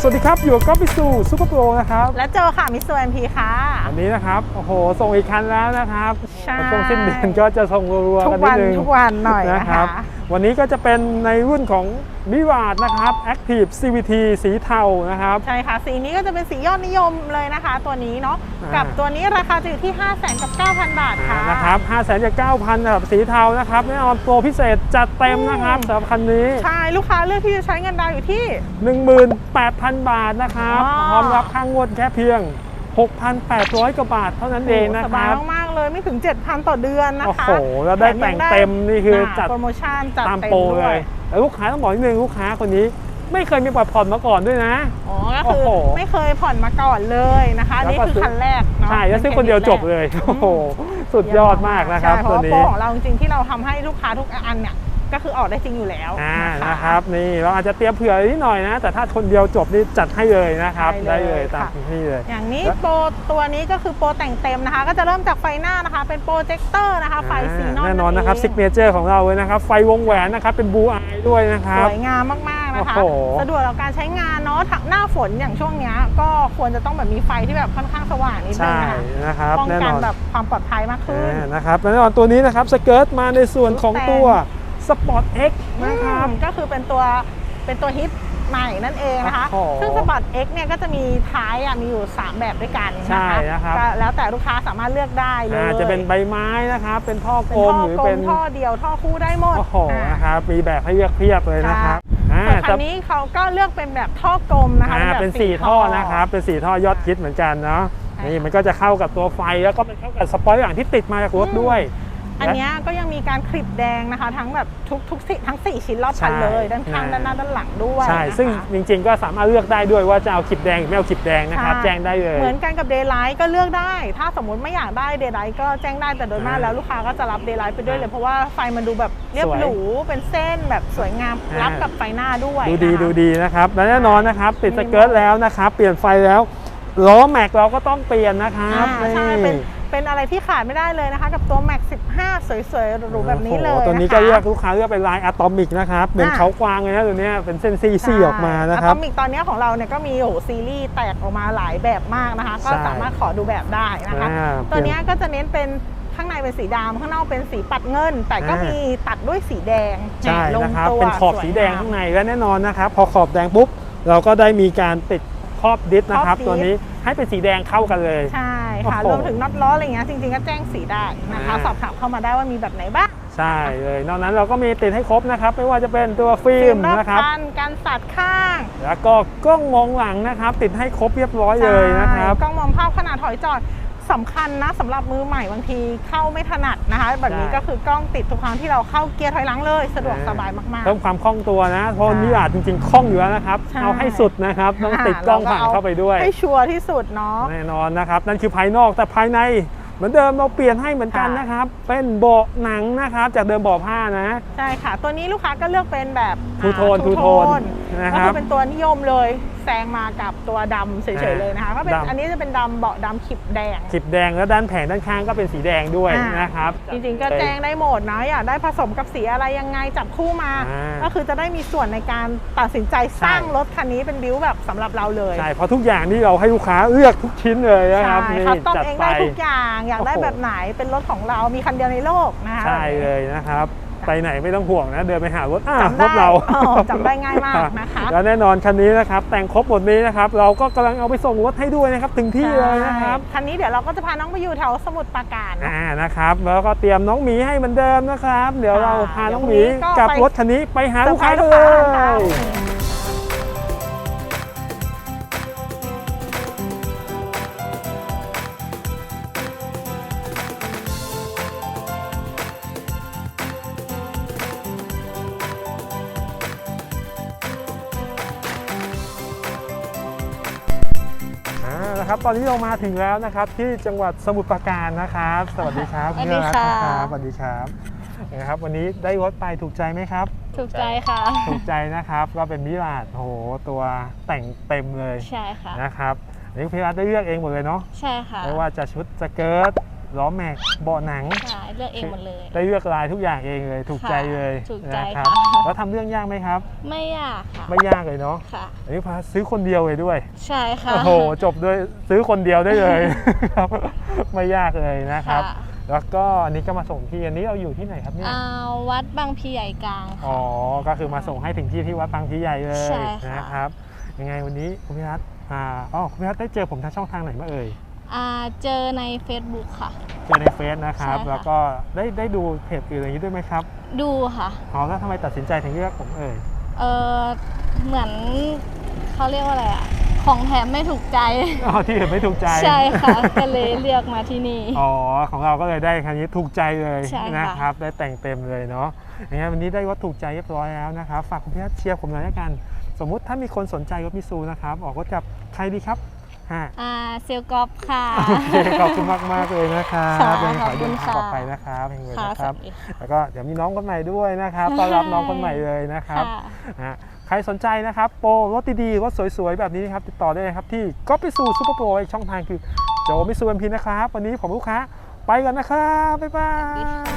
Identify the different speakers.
Speaker 1: สวัสดีครับ อยู่กับก๊อฟฟิสูซูเปอร์โปรนะครับ
Speaker 2: และโจค่ะมิสโซเอ็มพีค่ะ
Speaker 1: วันนี้นะครับ โอ้โห ส่งอีกคันแล้วนะครับ
Speaker 2: ใช่
Speaker 1: ช่วงสิ้นเดือนก็จะส่งรัวๆ
Speaker 2: ทุ
Speaker 1: กัน
Speaker 2: ก
Speaker 1: นิ
Speaker 2: วั
Speaker 1: ด
Speaker 2: น
Speaker 1: นึง
Speaker 2: ทุกวันหน่อย
Speaker 1: นะ
Speaker 2: นะ
Speaker 1: ครั
Speaker 2: คะ
Speaker 1: บ วันนี้ก็จะเป็นในรุ่นของมิวาดนะครับ Active CVT สีเทานะครับ
Speaker 2: ใช่ค่ะ สีนี้ก็จะเป็นสียอดนิยมเลยนะคะ ตัวนี้เนาะ
Speaker 1: อ่ากั
Speaker 2: กับตัวนี้ราคาจะอยู่ที่ 5 0 0 0 0กับ9,000 บาทค่ะ
Speaker 1: นะครับ5 0 0 0 0จาก9,000นะครับสีเทานะครับแน่นอนโปรพิเศษจัดเต็มนะครับ
Speaker 2: อืม
Speaker 1: สำหรับคันนี้
Speaker 2: ใช่ ลูกค้าเลือกที่จะใช้เงินดาวน์อยู่ที่
Speaker 1: 18,000 บาทนะครับ
Speaker 2: อ๋อ
Speaker 1: พร้อมรับค่างวดแค่เพียง 6,800กว่าบาทเท่านั้นเองนะ
Speaker 2: ส
Speaker 1: ค
Speaker 2: บาย
Speaker 1: รับ
Speaker 2: มากๆเลยไม่ถึง 7,000 ต่อเดือนนะ
Speaker 1: โอ้
Speaker 2: คะ
Speaker 1: โหแล้วได้แต่งเต็มนี่คือจัด
Speaker 2: โปรโมชั่นจัด
Speaker 1: ตาม
Speaker 2: เต็ม
Speaker 1: โปร
Speaker 2: ด้
Speaker 1: เล
Speaker 2: วย
Speaker 1: ยแล้วลูกค้าต้องบอกนิดนึงลูกค้าคนนี้ ไม่เคยมีปล่อยผ่อนมาก่อนด้วยนะ
Speaker 2: อ๋อก็คือ
Speaker 1: โอ้โห
Speaker 2: ไม่เคยผ่อนมาก่อนเลยนะคะอัน
Speaker 1: แล้ว
Speaker 2: นี่
Speaker 1: ก็
Speaker 2: คือคันแรกเนาะ
Speaker 1: ใช่แล้วซื้อคนเดียวจบเลยโอ้โหสุดยอดมากนะครับ
Speaker 2: ใช่เพ
Speaker 1: ตัว
Speaker 2: ราะว่าโปร
Speaker 1: นี้
Speaker 2: ของเราจริงๆที่เราทำให้ลูกค้าทุกอันเนี่ย ก็คือออกได้จริงอยู่แล้ว
Speaker 1: อ่า
Speaker 2: นะคะ
Speaker 1: นะครับนี่เราอาจจะเตรียมเผื่อนิดหน่อยนะ แต่ถ้าคนเดียวจบนี่จัดให้เลยนะครับ
Speaker 2: ได้
Speaker 1: ได้
Speaker 2: เลย
Speaker 1: เลยตาม
Speaker 2: ค่ะ
Speaker 1: ที่เลย
Speaker 2: อย่างนี้
Speaker 1: แล้ว
Speaker 2: โปรตัวนี้ก็คือโปรแต่งเต็มนะคะ ก็จะเริ่มจากไฟหน้านะคะ เป็นโปรเจคเตอร์นะคะ ไฟสีนอน
Speaker 1: แน่นอนนะครับ
Speaker 2: เง
Speaker 1: ซิกเนเจอร์ของเราเลยนะครับ ไฟวงแหวนนะครับ เป็นบูอายด้วยนะครับ
Speaker 2: สวยงามมาก ๆ นะคะ
Speaker 1: โอ้โห
Speaker 2: สะดวกต่อการใช้งานเนาะถักหน้าฝนอย่างช่วงเนี้ยก็ควรจะต้องแบบมีไฟที่แบบค่อนข้างสว่างนิดนึ
Speaker 1: ใช่
Speaker 2: งนะคะ
Speaker 1: นะครับ
Speaker 2: ป้อง
Speaker 1: แน่
Speaker 2: กัน
Speaker 1: นอน
Speaker 2: แบบความปลอดภัยมากขึ้น
Speaker 1: อ่านะครับและแน่นอนตัวนี้นะครับสเกิร์ตมาในส่วนของตัว Sport X นะครับ
Speaker 2: อืมก็คือเป็นตัวเป็นตัวฮิตใหม่นั่นเองนะคะ
Speaker 1: โอ้โห
Speaker 2: ซึ่งสปอร์ต X เนี่ยก็จะมีท้ายอะมีอยู่ 3 แบบด้วยกัน
Speaker 1: ใช่
Speaker 2: นะคะ
Speaker 1: นะครับ
Speaker 2: ก็แล้วแต่ลูกค้าสามารถเลือกได้เลย
Speaker 1: อ่าจะเป็นใบไม้นะครับ เป็นท่อ
Speaker 2: เป็
Speaker 1: ก
Speaker 2: น
Speaker 1: ลม
Speaker 2: ท่อ
Speaker 1: หรือก
Speaker 2: ล
Speaker 1: เป็
Speaker 2: ม
Speaker 1: น
Speaker 2: ท่อเดียวท่อคู่ได้หมด
Speaker 1: โอ้โห
Speaker 2: อ่า
Speaker 1: นะครับมีแบบให้เลือกเพียบเลยนะครับอ่า
Speaker 2: ส่วนคั
Speaker 1: จะ
Speaker 2: นนี้เขาก็เลือกเป็นแบบท่อกลมนะคะ
Speaker 1: อ่า
Speaker 2: แบบ
Speaker 1: เป็นสี่ท่อนะครับ เป็นสี่ท่อยอดฮิตเหมือนกันเนาะ
Speaker 2: ใช่
Speaker 1: นี่
Speaker 2: ค่ะ
Speaker 1: มันก็จะเข้ากับตัวไฟแล้วก็มันเข้ากับสปอยล์อย่างที่ติดมาจากรถด้วย
Speaker 2: อันเนี้ยก็ยังมีการคลิปแดงนะคะ ทั้งแบบทุกทุกสี่ทั้ง 4 ชิ้นรอบคัน
Speaker 1: ใช่
Speaker 2: เลย ด้านข้าง
Speaker 1: อ่า
Speaker 2: ด้านหน้าด้านหลังด้วย
Speaker 1: ใช่
Speaker 2: นะคะ
Speaker 1: ซึ่งจริงๆก็สามารถเลือกได้ด้วยว่าจะเอาคลิปแดงหรือไม่เอาคลิปแดงนะครับ
Speaker 2: ใช่
Speaker 1: แจ้งได้เลย
Speaker 2: เหมือนกันกับเดย์ไลท์ก็เลือกได้ ถ้าสมมติไม่อยากได้เดย์ไลท์ก็แจ้งได้แต่โดยมาก
Speaker 1: อ่า
Speaker 2: แล้วลูกค้าก็จะรับเดย์ไลท์ไปด้วยเลย
Speaker 1: อ่า
Speaker 2: เพราะว่าไฟมันดูแบบเรียบ
Speaker 1: สวย
Speaker 2: หรูเป็นเส้นแบบสวยงาม
Speaker 1: อ่ารั
Speaker 2: รับกับไฟหน้าด้วย
Speaker 1: ดูดี
Speaker 2: นะคะ
Speaker 1: ดูดีนะครับและแน่นอนนะครับติด
Speaker 2: มี
Speaker 1: สเกิร์ตแล้วนะครับเปลี่ยนไฟแล้วล้อแม็กเราก็ต้องเปลี่ยนนะครับ
Speaker 2: อ่าใช่เป็น เป็นอะไรที่ขาดไม่ได้เลยนะคะ กับตัว Max 15 สวยๆหรูๆแบบนี้เลย
Speaker 1: โอ้โหตัวนี้ะ
Speaker 2: คะ
Speaker 1: ก็เลือกลูกค้าเลือกเป็นลายอะตอมิกนะครับเป็น
Speaker 2: อ่า
Speaker 1: เขากวางเลยนะตัวเนี้ยเป็นเส้นซี่ซี่ออกมานะครับ
Speaker 2: อะตอมิกตอนนี้ของเราเนี่ยก็มีโอ้โหซีรีส์แตกออกมาหลายแบบมากนะคะ ก็
Speaker 1: ใช่
Speaker 2: สามารถขอดูแบบได้นะคะ
Speaker 1: อ่า
Speaker 2: ตัวเนี้ยก็จะเน้นเป็นข้างในเป็นสีดำข้างนอกเป็นสีปัดเงิน แต่ก็
Speaker 1: อ่ามี
Speaker 2: มีตัดด้วยสีแดง
Speaker 1: ใช่
Speaker 2: ลง
Speaker 1: นะครับ
Speaker 2: ตัว
Speaker 1: เป็นขอบ
Speaker 2: วย
Speaker 1: สีแดง
Speaker 2: ม
Speaker 1: ข้างในและแน่นอนนะครับพอขอบแดงปุ๊บเราก็ได้มีการติดครอบดิสนะครับ
Speaker 2: ครอบดิส
Speaker 1: ตัวนี้ ให้เป็นสีแดงเข้ากันเลย
Speaker 2: ใช่ค่ะ
Speaker 1: โอ้โห
Speaker 2: รวมถึงน็อตล้ออะไรเงี้ยจริงๆก็แจ้งสีได้นะคะ
Speaker 1: อ่า
Speaker 2: สอบถามเข้ามาได้ว่ามีแบบไหนบ้าง
Speaker 1: ใช่เลยนอกนั้นเราก็มีติดให้ครบนะครับ ไม่ว่าจะเป็นตัวฟิล์ม
Speaker 2: รอบ
Speaker 1: นะครับ
Speaker 2: คันการสัดข้าง
Speaker 1: แล้วก็กล้องมองหลังนะครับ ติดให้ครบเรียบร้อยเลยนะครับ
Speaker 2: ใช่กล้องมองภาพขนาดถอยจอด สำคัญนะสำหรับมือใหม่บางทีเข้าไม่ถนัดนะคะ แบบนี้
Speaker 1: ใช่
Speaker 2: ก็คือกล้องติดทุกครั้งที่เราเข้าเกียร์ถอยหลังเลย สะดวก
Speaker 1: อ่า
Speaker 2: สบายมาก
Speaker 1: เพิ่มความคล่องตัวนะเพราะ
Speaker 2: ใช่
Speaker 1: นี่อาจจริงๆคล่องอยู่แล้วนะครับ
Speaker 2: ใช่
Speaker 1: เอาให้สุดนะครับต้อง
Speaker 2: อ่า
Speaker 1: ติดกล้อง
Speaker 2: เราก็
Speaker 1: ผ่าน
Speaker 2: เอา
Speaker 1: เข้าไปด้วย
Speaker 2: ๆให้ชัวร์ที่สุดเนาะ
Speaker 1: แน่นอนนะครับ นั่นคือภายนอกแต่ภายใน เหมือนเดิมเราเปลี่ยนให้เหมือนกัน
Speaker 2: ค่ะ
Speaker 1: นะครับ เป็นเบาะหนังนะครับ จากเดิมเบาะผ้านะ
Speaker 2: ใช่ค่ะ ตัวนี้ลูกค้าก็เลือกเป็นแบบ
Speaker 1: ทูโทน
Speaker 2: อ่า
Speaker 1: ทูโทนนะ
Speaker 2: ก็
Speaker 1: ครั
Speaker 2: คื
Speaker 1: บ
Speaker 2: อเป็นตัวนิยมเลยแซงมากับตัวดำเฉย
Speaker 1: อ่า
Speaker 2: ๆเลยนะคะก็เป็น
Speaker 1: ดำ
Speaker 2: อันนี้จะเป็นดำเบาะดำขีบแดง
Speaker 1: ขีบแดงแล้วด้านแผงด้านข้างก็เป็นสีแดงด้วย
Speaker 2: อ่าน
Speaker 1: นะครับ
Speaker 2: จริงๆก็แจ้งได้หมดนะอยากได้ผสมกับสีอะไรยังไงจับคู่มา
Speaker 1: อ่า
Speaker 2: ก็คือจะได้มีส่วนในการตัดสินใจสร้าง
Speaker 1: ใช่
Speaker 2: รถคันนี้เป็นบิวแบบสำหรับเราเลย
Speaker 1: ใช่เพราะทุกอย่างที่เราให้ลูกค้าเลือกทุกชิ้นเลยนะครับ
Speaker 2: ใช่
Speaker 1: นี่
Speaker 2: คัสตอม
Speaker 1: จัด
Speaker 2: เอง
Speaker 1: ไป
Speaker 2: ได้ทุกอย่างอยากได้
Speaker 1: โอ้โห
Speaker 2: แบบไหนเป็นรถของเรามีคันเดียวในโลกนะคะ
Speaker 1: ใช่เลยนะครับไปไหนไม่ต้องห่วงนะ เดินไปหารถอะ
Speaker 2: จำได้
Speaker 1: รถเรา
Speaker 2: อ๋อจำได้ง่ายมากนะคะ
Speaker 1: แล้วแน่นอนคันนี้นะครับ แต่งครบหมดนี้นะครับ เราก็กำลังเอาไปส่งรถให้ด้วยนะครับ ถึงที่เลยนะครับ
Speaker 2: ใช่คันนี้เดี๋ยวเราก็จะพาน้องไปอยู่แถวสมุทรปราการเนอะ
Speaker 1: อ่านะครับ แล้วก็เตรียมน้องหมีให้เหมือนเดิมนะครับ เดี๋ยวเราพาน้องหมี
Speaker 2: เดี๋ยวพรุ่งนี้ก็
Speaker 1: กับ
Speaker 2: ไป
Speaker 1: รถคันนี้ไปหาลูกค้า
Speaker 2: เซ
Speaker 1: กั
Speaker 2: อนร์ไพรส์
Speaker 1: เล
Speaker 2: ลูกค้าค่ะ
Speaker 1: ย นะครับ ตอนนี้เรามาถึงแล้วนะครับ ที่จังหวัดสมุทรปราการนะครับ สวัสดีครับ
Speaker 3: สวัสดี
Speaker 1: เพื่อนรัก
Speaker 3: ค่ะ
Speaker 1: นะครับสวัสดีครับนะครับ วันนี้ได้รถไปถูกใจไหมครับ
Speaker 3: ถูกใจค่ะ
Speaker 1: ถูกใจนะครับ ก็เป็นมิลาดโอ้โหตัวแต่งเต็มเลย
Speaker 3: ใช่ค่ะ
Speaker 1: นะครับอันนี้พี่รัฐได้เลือกเองหมดเลยเนาะ
Speaker 3: ใช่ค่ะ
Speaker 1: ไม่ว่าจะชุดสเกิร์ต ล้อแม็กเบาะหนัง
Speaker 3: ใช่เลือกเองหมดเลย
Speaker 1: ได้เลือกลายทุกอย่างเองเลยถูกใจเลย
Speaker 3: ถูกใจ
Speaker 1: นะครับ
Speaker 3: ค่ะ
Speaker 1: แล้วทำเรื่องยากไหมครับ
Speaker 3: ไม่ยากค่ะ
Speaker 1: ไม่ยากเลยเนาะ
Speaker 3: ค่ะ
Speaker 1: อันนี้พาซื้อคนเดียวเลยด้วย
Speaker 3: ใช่ค่ะ
Speaker 1: โอ้โหจบด้วยซื้อคนเดียวได้เลยครับไม่ยากเลยนะครับ
Speaker 3: ค่ะ
Speaker 1: แล้วก็อันนี้ก็มาส่งที่อันนี้เราอยู่ที่ไหนครับเนี่ย
Speaker 3: อ่าวัดบางพีใหญ่กลาง
Speaker 1: อ๋
Speaker 3: ค่ะ
Speaker 1: อก็คือมาส่งให้ถึงที่ที่วัดบางพีใหญ่เลย
Speaker 3: ใช่ค่ะ
Speaker 1: นะครับ ยังไงวันนี้คุณพิรัตน์อ่าอ๋อคุณพิรัตน์ได้เจอผมทางช่องทางไหนมาเอ่ย
Speaker 3: อ่าเจอใน Facebook ค่ะ
Speaker 1: เจอในเฟซนะครับ
Speaker 3: ใช่ค่ะ
Speaker 1: แล้วก็ได้ได้ดูเพจอื่นอะไรอย่างนี้ด้วยไหมครับ
Speaker 3: ดูค่ะ
Speaker 1: อ๋อแล้วทำไมตัดสินใจถึงเลือกผมเอ่ย
Speaker 3: เออเหมือนเขาเรียกว่าอะไรอะของแถมไม่ถูกใจ
Speaker 1: อ๋อที่อื่นไม่ถูกใจ
Speaker 3: ใช่ค่ะ ก็เลยเลือกมาที่นี่
Speaker 1: อ๋อ ของเราก็เลยได้คันนี้ถูกใจเลย
Speaker 3: ใช่ค่ะ
Speaker 1: นะครับ ได้แต่งเต็มเลยเนาะอย่างงี้นวันนี้ได้รถถูกใจเรียบร้อยแล้วนะครับ ฝากคุณพี่นัทเชียร์ผมหน่อยละกัน สมมุติถ้ามีคนสนใจรถมิซูนะครับ ออกรถกับใครดีครับฮะ
Speaker 3: อ่าเซลกอฟค่ะ
Speaker 1: โอเคขอบคุณมากมากๆเลยนะครับ
Speaker 3: ค่ะ
Speaker 1: ยังไงขอให้
Speaker 3: ขอบคุ
Speaker 1: เดิ
Speaker 3: ณ
Speaker 1: นทางปลอด
Speaker 3: ค่ะ
Speaker 1: ภัยนะครับเฮงเลย
Speaker 3: ค่ะ
Speaker 1: นะ
Speaker 3: ส
Speaker 1: ครับ
Speaker 3: วัสดีค่ะ
Speaker 1: แล้วก็เดี๋ยวมีน้องคนใหม่ด้วยนะครับต้อนรับน้องคนใหม่เลยนะครับ
Speaker 3: ค่ะ
Speaker 1: ฮะใครสนใจนะครับโปรรถดีๆรถสวยๆแบบนี้นะครับติดต่อได้เลยครับที่ก็ไปสู่ซูเปอร์โปรช่องทางคือโจมิสูเอ็มพีนะครับ วันนี้ผมลูกค้าไปกันนะครับบ๊ายบาย